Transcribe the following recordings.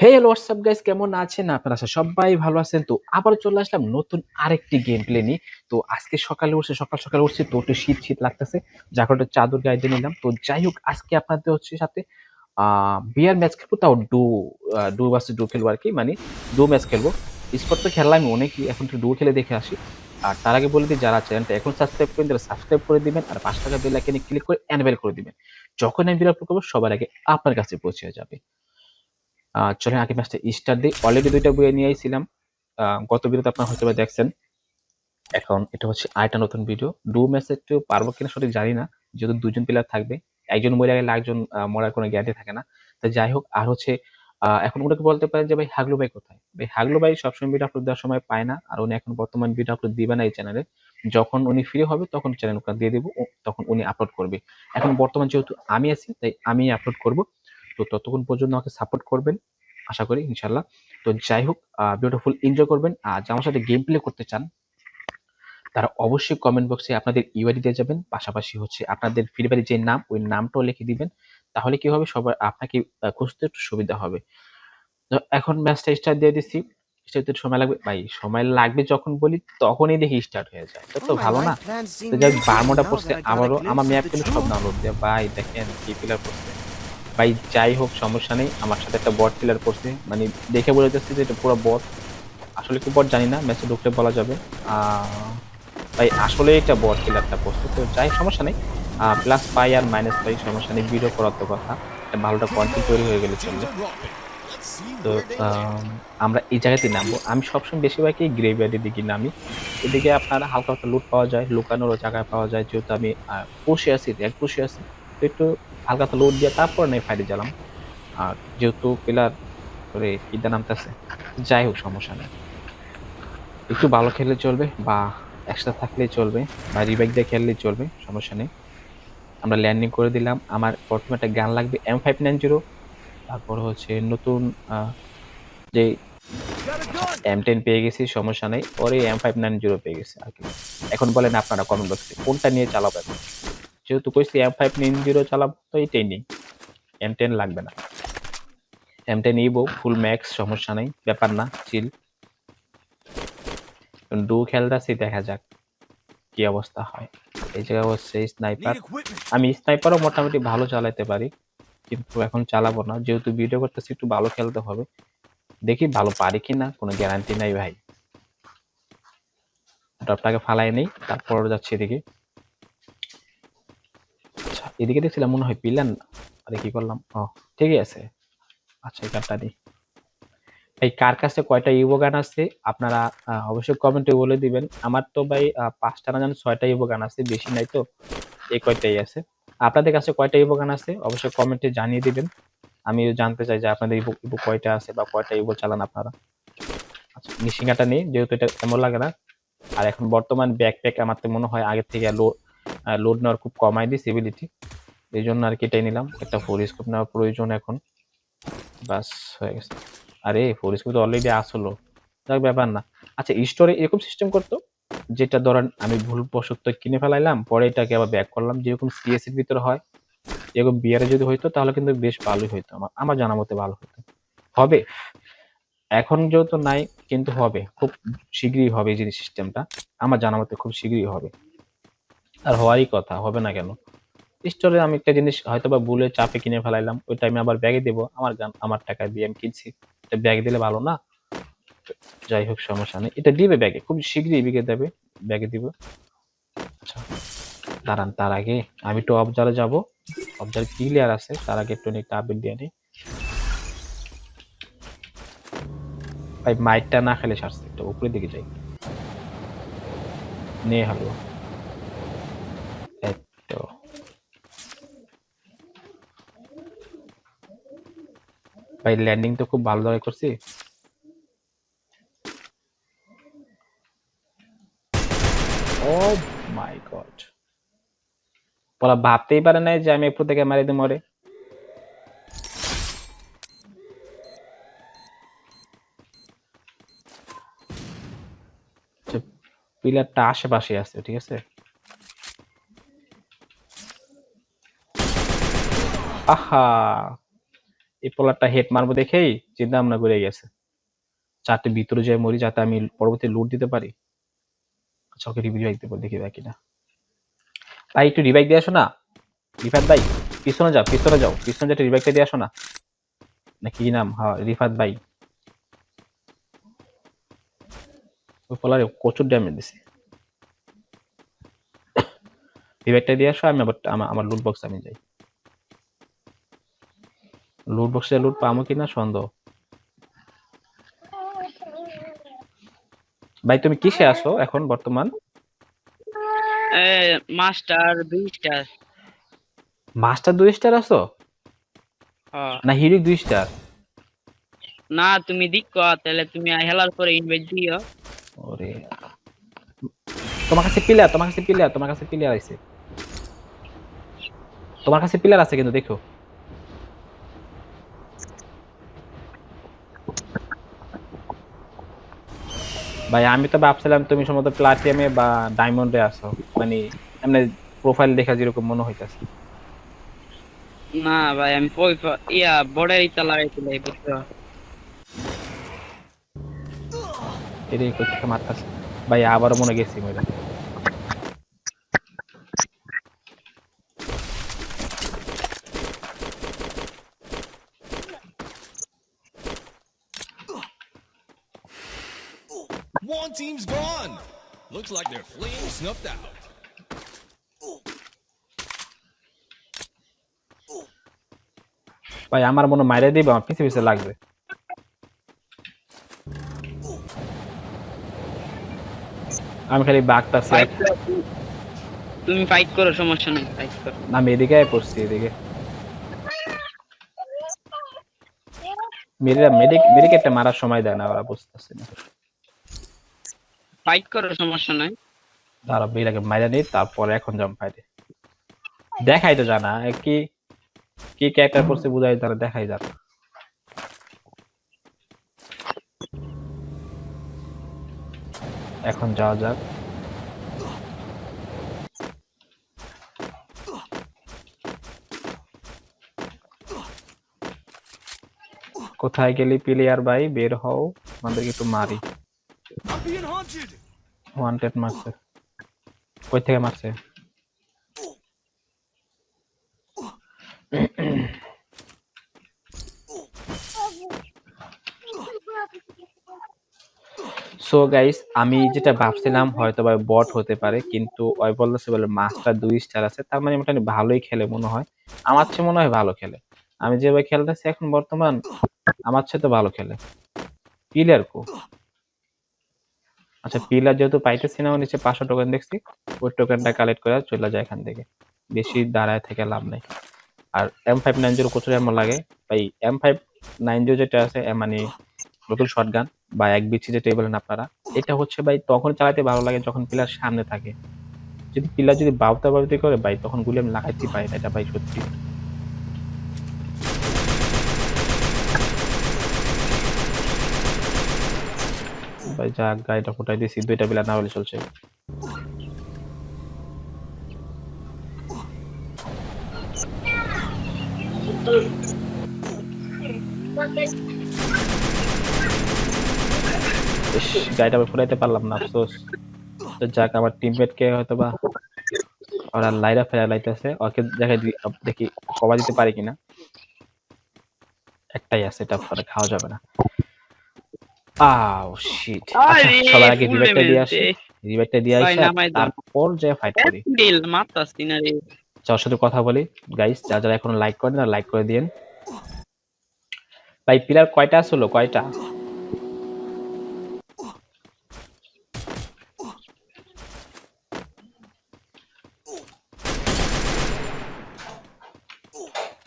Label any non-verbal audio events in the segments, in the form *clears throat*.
হে hello WhatsApp guys কেমন আছেন আপনারা? সবাই ভালো আছেন। তো আবার চলে আসলাম নতুন আরেকটি গেম প্লে নিয়ে। তো আজকে সকালে উঠছে, সকাল সকালে উঠছে, তো একটু শীত শীত লাগতেছে। কারণে চাদর গায়ে দিয়ে নিলাম। তো যাই হোক, আজকে আপনাদের হচ্ছে সাথে বিয়ার ম্যাচ খেলব, তাও ডু ডু বাসে ডু খেলব আর কি মানে ডু ম্যাচ খেলব। স্পট তো খেললাম অনেকই, এখন একটু ডু খেলে দেখে আসি। আর তার আগে বলে দিই, যারা চ্যানেলটা এখন সাবস্ক্রাইব করেন, তারা সাবস্ক্রাইব করে দিবেন। আর পাঁচ টাকা বেল আইকনে ক্লিক করে অ্যানবেল করে দিবেন। যখন আমি ভিডিও আপলোড করব, সবার আগে আপনার কাছে পৌঁছে যাবে। চলেন আগে ম্যাচটা স্টার দিই। অলরেডি দুইটা বইয়ে নিয়ে আইছিলাম। গত ভিডিওতে আপনারা হয়তো দেখছেন। এখন এটা হচ্ছে আরেকটা নতুন ভিডিও ডু ম্যাচ একটু পারব কিনা সঠিক জানি না। যেহেতু দুজন প্লেয়ার থাকবে। একজন মরে গেলে একজন মরার কোনো গ্যারান্টি থাকে না। তো যাই হোক, আর হচ্ছে এখন ওনাকে বলতে পারেন যে ভাই হাগলু ভাই কোথায়? ভাই হাগলু ভাই সবসময় ভিডিও আপলোড দেওয়ার সময় পায় না। আর উনি এখন বর্তমান ভিডিও আপলোড দিবে না এই চ্যানেলে যখন উনি ফ্রি হবে, তখন চ্যানেল দিয়ে দেবো। তখন উনি আপলোড করবে। এখন বর্তমান যেহেতু আমি আছি, তাই আমি আপলোড করব। তো ততক্ষণ পর্যন্ত আমাকে সাপোর্ট করবেন। আশা করি ইনশাল্লাহ তো যাই হোক বিউটিফুল এনজয় করবেন। আর যারা আমার সাথে গেম প্লে করতে চান তারা অবশ্যই কমেন্ট বক্সে আপনাদের ইউআইডি দিয়ে যাবেন। পাশাপাশি হচ্ছে আপনাদের ফ্রি ফায়ারের যে নাম ওই নামটাও লিখে দিবেন। তাহলে কি হবে? সবার আপনাকে খুঁজতে একটু সুবিধা হবে। তো এখন ম্যাচটা স্টার্ট দিয়ে দিচ্ছি। স্টার্ট সময় লাগবে ভাই সময় লাগবে যখন বলি তখনই দেখি স্টার্ট হয়ে যায়। তো তো ভালো না। তো যাই বারমোটা পড়ছে আবারও আমার ম্যাপ কিন্তু সব ডাউনলোড দিয়ে। ভাই দেখেন কি প্লেয়ার পড়ছে ভাই, যাই হোক, সমস্যা নেই। আমার সাথে একটা বট প্লেয়ার করছে। মানে দেখে বোঝা যাচ্ছে যে এটা পুরো বট আসলে কি বট জানি না ম্যাচে ঢুকলে বলা যাবে। ভাই আসলে এটা বট প্লেয়ারটা করছে। তো যাই সমস্যা নেই। প্লাস পাই আর মাইনাস পাই, সমস্যা নেই। ভিডিও করার তো কথা। ভালোটা কন্টেন্ট তৈরি হয়ে গেলে চলবে। তো আমরা এই জায়গাতে নামবো। আমি সবসময় বেশিরভাগই গ্রেভিয়ার্ডের দিকে নামি। এদিকে আপনার হালকা হালকা লুট পাওয়া যায়, লুকানোরও জায়গায় পাওয়া যায়। যেহেতু আমি বসে আছি এক বসে আছি। তো একটু হালকা তো লোড দিয়ে তারপর নেই ফাইটে জ্বালাম আর যেহেতু পিলার করে কিদা নামতেছে? যাই হোক, সমস্যা নেই। একটু ভালো খেললে চলবে বা একসাথে থাকলেই চলবে বা রিবাইক দিয়ে খেললেই চলবে, সমস্যা নেই। আমরা ল্যান্ডিং করে দিলাম। আমার প্রথমে একটা গান লাগবে এম ফাইভ নাইন জিরো তারপর হচ্ছে নতুন যে এম টেন পেয়ে গেছি, সমস্যা নেই। পরে এম ফাইভ নাইন জিরো পেয়ে গেছি আর কি। এখন বলেন আপনারা কমেন্ট বক্সে কোনটা নিয়ে চালাবো এখন? যেহেতু কইছি এম ফাইভ নাইন জিরো চালাবো তো এইটাই নেই। এম টেন লাগবে না। এম টেন ইবো ফুল ম্যাক্স সমস্যা নেই ব্যাপার না চিল ডু খেলতেছি দেখা যাক কি অবস্থা হয়। এই জায়গায় হচ্ছে স্নাইপার আমি স্নাইপারও মোটামুটি ভালো চালাতে পারি কিন্তু এখন চালাবো না। যেহেতু ভিডিও করতেছি একটু ভালো খেলতে হবে। দেখি ভালো পারি কি না কোনো গ্যারান্টি নাই ভাই। ড্রপটাকে ফালাই নেই তারপর যাচ্ছি এদিকে। এদিকে দেখছিলাম মনে হয় পিলান। আরে কি করলাম? ও, ঠিকই আছে। আচ্ছা এই কার্ডটা দিই। এই কার কাছে কয়টা ইভো গান আছে? আপনারা অবশ্যই কমেন্টে বলে দিবেন। আমার তো ভাই পাঁচটা না জানি ছয়টা ইভো গান আছে, বেশি নাই তো। এই কয়টাই আছে। আপনাদের কাছে কয়টা ইভো গান আছে? অবশ্যই কমেন্টে জানিয়ে দিবেন। আমি জানতে চাই যে আপনাদের ইভো ইভো কয়টা আছে বা কয়টা ইভো চালান আপনারা। আচ্ছা নিশিঙ্গাটা নেই, যেহেতু এটা এমন লাগে না। আর এখন বর্তমান ব্যাকপ্যাক আমার তো মনে হয় আগের থেকে লোড লোড নেওয়ার খুব কমাই দিই সিভিলিটি এই জন্য আর কি এটাই নিলাম। একটা ফোর স্কোপ নেওয়ার প্রয়োজন এখন। বাস হয়ে গেছে। আরে ফোর স্কোপ তো অলরেডি আসলো। যাক, ব্যাপার না। আচ্ছা স্টোরে এরকম সিস্টেম করতো, যেটা ধরেন আমি ভুলবশত কিনে ফেলাইলাম, পরে এটাকে আবার ব্যাক করলাম, যেরকম সিএস এর ভিতরে হয়, এরকম বিয়ারে যদি হইতো, তাহলে কিন্তু বেশ ভালোই হইতো। আমার আমার জানা মতে ভালো হতো। হবে। এখন যেহেতু নাই, কিন্তু হবে। খুব শীঘ্রই হবে এই জিনিস সিস্টেমটা আমার জানা মতে খুব শীঘ্রই হবে। আর হওয়ারই কথা, হবে না কেন? স্টোরে আমি একটা জিনিস হয়তো বা ভুলে চাপে কিনে ফেলাইলাম, ওই টাইমে আবার ব্যাগে দেবো, আমার গান, আমার টাকা দিয়ে আমি কিনছি। ব্যাগে দিলে ভালো না? যাই হোক, সমস্যা নেই। এটা দিবে ব্যাগে খুব শীঘ্রই বিকে দেবে ব্যাগে দিব। আচ্ছা দাঁড়ান, তার আগে আমি একটু অবজারে যাব। অবজার ক্লিয়ার আছে, তার আগে একটু একটা আপডেট দিয়ে নিই ভাই মাইটটা না খেলে সারছে একটু উপরের দিকে যাই। নিয়ে হলো তো ভাই ল্যান্ডিং তো খুব ভালো ভাবে করছি। ও মাই গড বলা ভাবতেই পারে নাই যে আমি একটু থেকে মারি দিয়ে মরে। পিলারটা আশেপাশে আছে, ঠিক আছে? আহা এই পোলারটা হেড মারবো দেখেই চিন্তা ভাবনা করে গেছে। চারটে ভিতরে যাই মরি, যাতে আমি পরবর্তী লুট দিতে পারি। আচ্ছা ওকে রিভাইভ দেবো, দেখি ভাই কিনা। ভাই একটু রিভাইভ দিয়ে আসো না। রিফাত ভাই, পিছনে যাও পিছনে যাও, পিছনে যেটা রিভাইভটা দিয়ে আসো না। না কি নাম? হ্যাঁ রিফাত ভাই। ওই পোলারে প্রচুর ড্যামেজ দিছে। *coughs* রিভাইভটা দিয়ে আসো, আমি আবার, আমার লুট বক্স আমি যাই। লুট বক্সে লুট পাবো কিনা সন্দেহ? ভাই তুমি কিসে আছো এখন বর্তমান? মাস্টার দুই স্টার মাস্টার দুই স্টার আসো হ্যাঁ। না হিরোইক দুই স্টার না তুমি দিক তাহলে তুমি হেলার পরে ইনভাইট দিও। ওরে। তোমার কাছে পিলার তোমার কাছে পিলার তোমার কাছে পিলার আছে। তোমার কাছে পিলার আছে কিন্তু দেখো। ভাই আমি তো ভাবছিলাম তুমি সম্ভবত প্লাটিয়ামে বা ডায়মন্ডে আছো। মানে এমনি প্রোফাইল দেখা যেরকম মনে হইতাছে। না ভাই আমি ইয়া বড়াই ইতা লাগাইছিলাই বুঝছ? এরে কত মারতাছে। ভাই আবারও মনে গেছি মেয়েরা Looks like their flame snuffed out. ভাই আমার মনে মাইরে দিবে আমার পিছে পিছে লাগবে। আমি খালি ফাইট তুমি ফাইট করো সমস্যা নেই ফাইট করো। আমি এদিকে পড়ছি এদিকে। মেয়েরা মেডিক মেডিকেটটা মারার সময় দেয় না ওরা বুঝতেছে না। ফাইট করো সমস্যা নাই। তারা মেয়েরাকে মাইরা নেই তারপরে এখন জম ফাইটে দেখাই তো জানা কি কি ক্যারেক্টার করছে বুঝাই তারা দেখাই জানা এখন যাওয়া যাক। কোথায় গেলি প্লেয়ার ভাই? বের হও আমাদেরকে একটু মারি। ওয়ান্টেড মারছে কই থেকে মারছে সো গাইস আমি যেটা ভাবছিলাম, হয়তো বা বট হতে পারে, কিন্তু ওই বলতেছে বলে মাস্টার দুই স্টার আছে, তার মানে মোটামুটি ভালোই খেলে মনে হয়। আমার চেয়ে মনে হয় ভালো খেলে। আমি যেভাবে খেলতেছি এখন বর্তমান, আমার চেয়ে তো ভালো খেলে। পিলার কো? আচ্ছা পিলার যেহেতু পাইতেছি না নিচে পাঁচশো টোকেন দেখছি ওই টোকেনটা কালেক্ট করে চলে যায় এখান থেকে। বেশি দাঁড়ায় থেকে লাভ নেই। আর এম ফাইভ নাইন জিরো প্রচুর এমন লাগে। ভাই এম ফাইভ নাইন জিরো যেটা আছে মানে নতুন শটগান বা এক বিচি যেটা বলেন আপনারা এটা হচ্ছে ভাই তখন চালাতে ভালো লাগে যখন পিলার সামনে থাকে। যদি পিলার যদি বাউতা বাউতি করে ভাই তখন গুলি আমি লাগাইতে পারি না, এটা ভাই সত্যি। ভাই যাক গাড়িটা ফুটাই দিয়েছি, দুইটা পিলার না হলে চলছে। গাড়িটা ফুটাইতে পারলাম না, আফসোস। যাক, আমার টিমমেট কে হয়তো বা ওরা লাইরা ফেরা লাইতেছে। ওকে দেখাই দি- আপ- দেখি কবা দিতে পারি কিনা। একটাই আছে, এটা খাওয়া যাবে না। আও শিট আরে, সবার আগে রিভাইভটা দিয়ে আসি। রিভাইভটা দিয়ে আসি তারপর যে ফাইট করি। ডিল মারতাছি না রে। যার সাথে কথা বলি গাইস যারা যারা এখনও লাইক করেন না লাইক করে দিন ভাই পিলার কয়টা আসলো? কয়টা?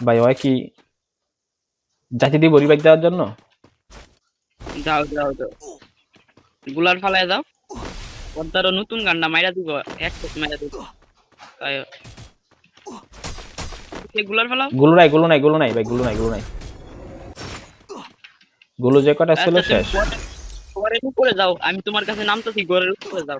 ভাই ওই কি জাতি দিব রিভাইভ দেওয়ার জন্য? যাও যাও যাও। গুলার ফালায় যাও। পদ্মারও নতুন গান্ডা মাইরা দিব এক টোক মাইরা দিব। তাই। গুলার ফালাও? গুলো নাই গুলো নাই গুলো নাই ভাই গুলো নাই গুলো নাই। গুলো যে কটা ছিল আচ্ছা, শেষ। পরে উপরে যাও আমি তোমার কাছে নামতেছি ঘরের উপরে যাও।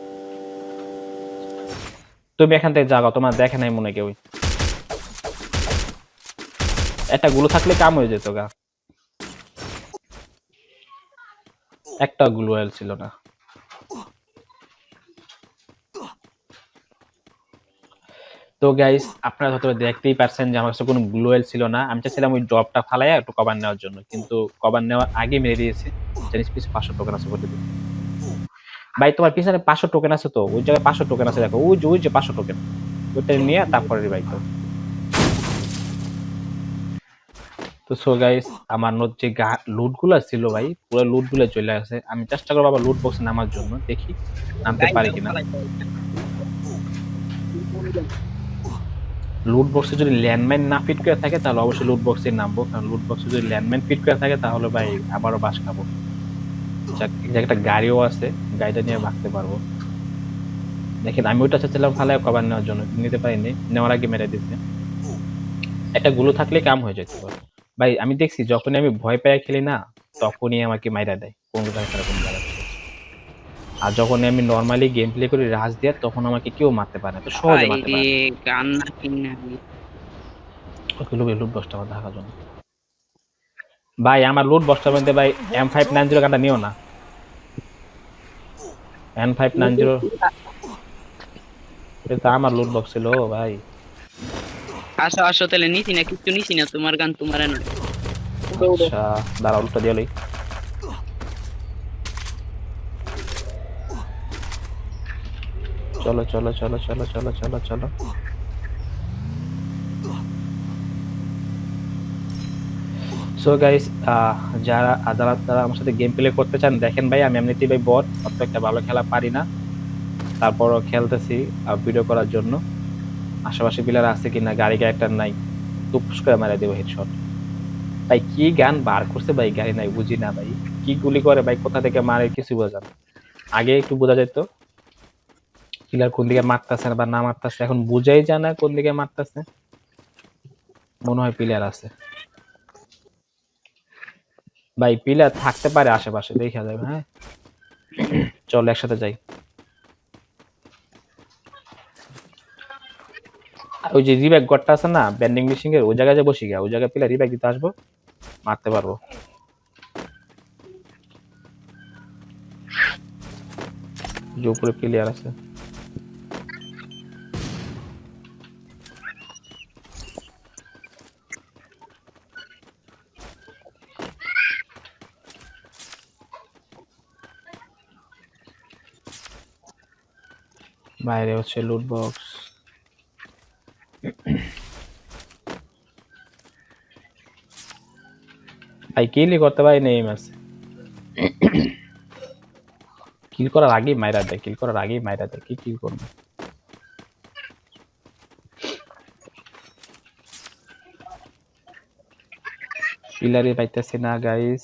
তুমি এখান থেকে যাগো তোমার দেখে নাই মনে কেউ একটা গুলো থাকলে কাম হয়ে যেত গা। একটা গুলো এল ছিল না। তো গাইস আপনারা হয়তো দেখতেই পারছেন যে আমার কাছে কোনো গ্লোয়েল ছিল না। আমি চাইছিলাম ওই ড্রপটা ফালাইয়া একটু কভার নেওয়ার জন্য, কিন্তু কভার নেওয়ার আগে মেরে দিয়েছে। জানিস পিছনে পাঁচশো টোকেন আছে বলে ভাই, তোমার পিছনে পাঁচশো টোকেন আছে তো, ওই জায়গায় পাঁচশো টোকেন আছে, দেখো। ওই যে ওই যে পাঁচশো টোকেন ওইটা নিয়ে তারপরে রিভাইভ করো তো সো গাইস আমার নোট যে লুটগুলো ছিল ভাই, পুরো লুটগুলো চলে আসে। আমি চেষ্টা করব আবার লুট বক্স নামার জন্য, দেখি নামতে পারি কিনা। লুট বক্সে যদি ল্যান্ডমাইন না ফিট করে থাকে, তাহলে অবশ্যই লুট বক্সে নামবো। কারণ লুট বক্সে যদি ল্যান্ডমাইন ফিট করে থাকে, তাহলে ভাই আবারও বাস খাব। একটা গাড়িও আছে গাড়িটা নিয়ে ভাগতে পারব। দেখেন আমি ওইটা চাচ্ছিলাম ফালায় কভার নেওয়ার জন্য নিতে পারিনি নেওয়ার আগে মেরে দিচ্ছে একটা গুলো থাকলে কাম হয়ে যেত। ভাই আমি দেখছি যখনই আমি ভয় পেয়ে খেলি না তখনই আমাকে মাইরা দেয় কোন জায়গায় আর যখন আমি নর্মালি গেম প্লে করি রাজ দিয়ে তখন আমাকে কেউ মারতে পারে না তো সহজে মারতে পারে না। গান না কিনা। ওকে লোকে লুট বক্সটা আমার দেখার জন্য। ভাই আমার লুট বক্সটা মধ্যে ভাই এম ফাইভ নাইন জিরো গানটা নিও না। এম ফাইভ নাইন জিরো এটা আমার লুট বক্স ছিল ভাই। আসো আসো তাহলে নিছি না কিছু নিছি না তোমার গান তোমার না। আচ্ছা দাঁড়া উল্টা দিয়ে লই। চলো চলো চলো চলো চলো চলো চলো। সো গাইস যারা যারা যারা আমার সাথে গেম প্লে করতে চান, দেখেন ভাই, আমি এমনিতেই ভাই বট অত একটা ভালো খেলা পারি না। তারপরও খেলতেছি ভিডিও করার জন্য। আশেপাশে প্লেয়ার আছে কিনা, গাড়ি ক্যারেক্টার নাই। টুপস করে মারা দেবো হেডশট ভাই, কি গান বার করছে ভাই, গাড়ি নাই, বুঝি না ভাই। কি গুলি করে ভাই, কোথা থেকে মারে কিছু বোঝা না। আগে একটু বোঝা যেত কিলার কোন দিকে মারতেছে বা না মারতেছে, এখন বুঝাই যায় না কোন দিকে মারতেছে। মনে হয় প্লেয়ার আছে। ভাই প্লেয়ার থাকতে পারে আশেপাশে, দেখা যাবে হ্যাঁ? চল, একসাথে যাই। ওই যে রিব্যাক গড়টা আছে না ব্যান্ডিং মেশিং এর, ওই জায়গায় বসি গিয়া ওই জায়গায় প্লেয়ার রিব্যাক দিতে আসব, মারতে পারব। যে উপরে প্লেয়ার আছে। বাইরে হচ্ছে লুট বক্স ভাই কিলই করতে পারি নেই ম্যাচ কিল করার আগেই মাইরা দেয় কিল করার আগেই মাইরা দেয় কি কিল করবে? পিলারে পাইতেছি না গাইস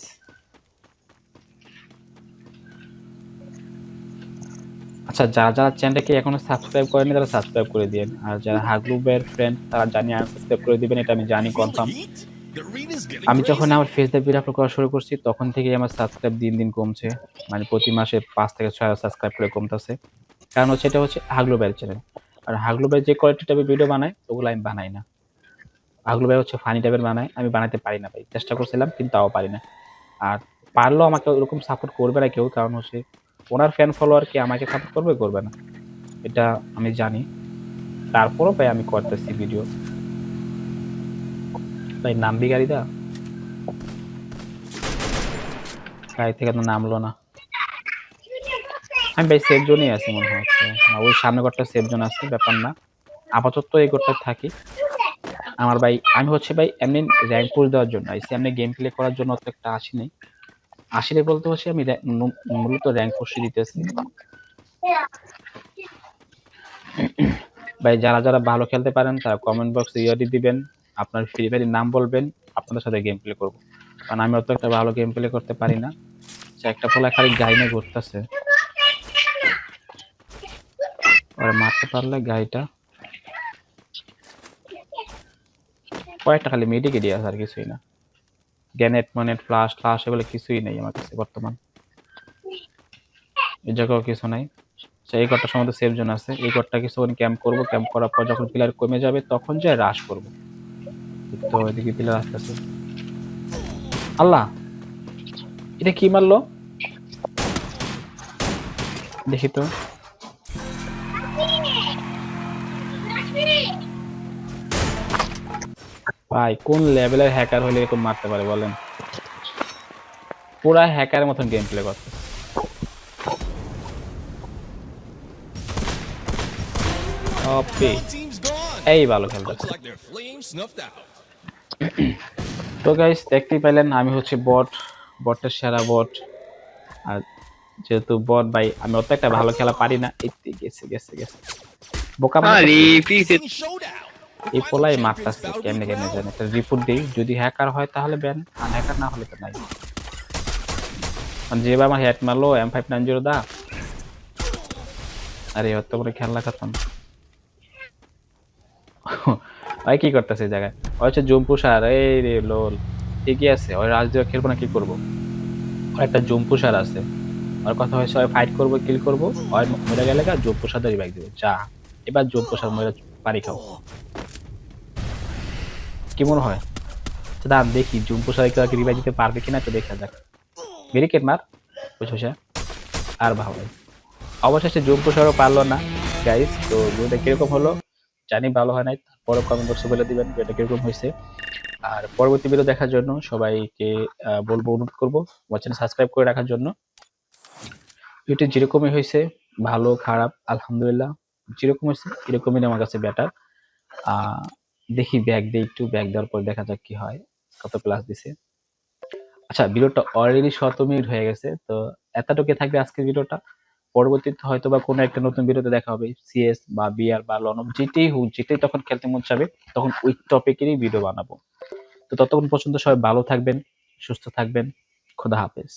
আচ্ছা যারা যারা চ্যানেলটাকে এখনও সাবস্ক্রাইব করেনি তারা সাবস্ক্রাইব করে দিন আর যারা হাগলুবের ফ্রেন্ড তারা জানি আনসাবস্ক্রাইব করে দিবেন, এটা আমি জানি কনফার্ম আমি যখন আমার ফেসবুক ভিডিও আপলোড করা শুরু করছি, তখন থেকেই আমার সাবস্ক্রাইব দিন দিন কমছে। মানে প্রতি মাসে পাঁচ থেকে ছয় সাবস্ক্রাইব করে কমতেছে। কারণ হচ্ছে, এটা হচ্ছে হাগলু ভাইয়ের চ্যানেল আর হাগলু ভাই যে কোয়ালিটি টাইপের ভিডিও বানায়, ওগুলো আমি বানাই না। হাগলু ভাই হচ্ছে ফানি টাইপের বানায়, আমি বানাতে পারি না ভাই। চেষ্টা করছিলাম, কিন্তু তাও পারি না। আর পারলেও আমাকে ওরকম সাপোর্ট করবে না কেউ, কারণ হচ্ছে ওনার ফ্যান ফলোয়ার কি আমাকে সাপোর্ট করবে? করবে না। এটা আমি জানি। তারপরও ভাই আমি করতেছি ভিডিও ভাই, নামবি গাড়িটা? গাড়ি থেকে তো নামলো না। আমি ভাই সেফ জোনই আছি মনে হচ্ছে ওই সামনে ঘরটা সেফ জোন আছে, ব্যাপার না। আপাতত এই ঘরটা থাকি। আমার ভাই, আমি হচ্ছে ভাই এমনি র্যাঙ্ক পুশ দেওয়ার জন্য। এমনি গেম প্লে করার জন্য অত একটা আসি আসিলে বলতে হচ্ছে আমি মূলত র্যাঙ্ক পুশ দিতেছি ভাই, যারা যারা ভালো খেলতে পারেন, তারা কমেন্ট বক্সে ইয়দি দিবেন, আপনার ফ্রি ফায়ারের নাম বলবেন, আপনাদের সাথে গেম প্লে করব। কারণ আমি অত একটা ভালো গেম প্লে করতে পারি না। সে একটা পোলা খালি গাইনে ঘুরতেছে। ওরে, মারতে পারলে গাইটা। কয়েকটা খালি মেডিকেটই আছে আর কিছুই না। গ্যানেট মনেট ফ্লাশ ফ্লাশ এগুলো কিছুই নেই আমার কাছে বর্তমান। এই জায়গাও কিছু নাই। আচ্ছা, এই ঘরটার সম্বন্ধে সেফ জোন আছে। এই ঘরটা কিছুক্ষণ ক্যাম্প করব ক্যাম্প করার পর যখন প্লেয়ার কমে যাবে তখন যে রাশ করব। তো এদিকে প্লেয়ার আসতেছে। আল্লাহ! এটা কি মারলো? দেখি তো। ভাই কোন লেভেলের হ্যাকার হলে এরকম মারতে পারে বলেন? পুরা হ্যাকারের মতন গেম প্লে করতে ওপি All teams gone. এই ভালো খেলতে Looks like their flames snuffed out. *clears throat* তো গাইস দেখতেই পেলেন আমি হচ্ছে বট বটের সেরা বট আর যেহেতু বট ভাই আমি অত একটা ভালো খেলা পারি না। এই গেছে গেছে গেছে। বোকা এই পোলাই মারতাছে কেমনে কেমনে জানি? একটা রিপোর্ট দিই যদি হ্যাকার হয় তাহলে ব্যান আর হ্যাকার না হলে তো নাই। আর যেভাবে আমার হেড মারলো এম ফাইভ নাইন জিরো দা। আরে অত বড় খেলা খতম। ভাই কি করতেছে এই জায়গায়? ওই হচ্ছে জম্পু সার এই রে লোল। ঠিকই আছে? ওই রাজ দিয়ে খেলব না কি করব? ওর একটা জম্পু সার আছে। ওর কথা হয়েছে ওই ফাইট করব কিল করব। ওই মরে গেলে জম্পু সার রিভাইভ দিবে। যা এবার জম্পু সার মরে পানি খাও। কি মনে হয় দাঁড়ান দেখি, জম্পু সার কেউ রিভাইভ দিতে পারবে কিনা তো দেখা যাক। ব্যারিকেড মার, বুঝছ আর ভালো অবশেষে জম্পু সারও পারল না গাইস তো ভিডিওটা কীরকম হলো জানি ভালো হয় নাই তারপরে কমেন্ট বক্সে বলে দিবেন এটা কীরকম হয়েছে। আর পরবর্তী ভিডিও দেখার জন্য সবাইকে বলব, অনুরোধ করব আমার চ্যানেল সাবস্ক্রাইব করে রাখার জন্য। ভিডিওটি যেরকমই হয়েছে, ভালো, খারাপ, আলহামদুলিল্লাহ, যেরকম হয়েছে, এরকমই আমার কাছে বেটার দেখি ব্যাগ দিই একটু ব্যাগ দেওয়ার পর দেখা যাক কি হয়, কত ক্লাস দিছে। আচ্ছা ভিডিওটা অলরেডি শত মিনিট হয়ে গেছে, তো এতটুকু থাকবে আজকের ভিডিওটা। পরবর্তীতে হয়তো বা কোনো একটা নতুন ভিডিওতে দেখা হবে সিএস বা বিআর বা লনম যেটাই হোক, যেটাই তখন খেলতে মন চাবে, তখন ওই টপিকেরই ভিডিও বানাবো। তো ততক্ষণ পর্যন্ত সবাই ভালো থাকবেন, সুস্থ থাকবেন, খোদা হাফেজ।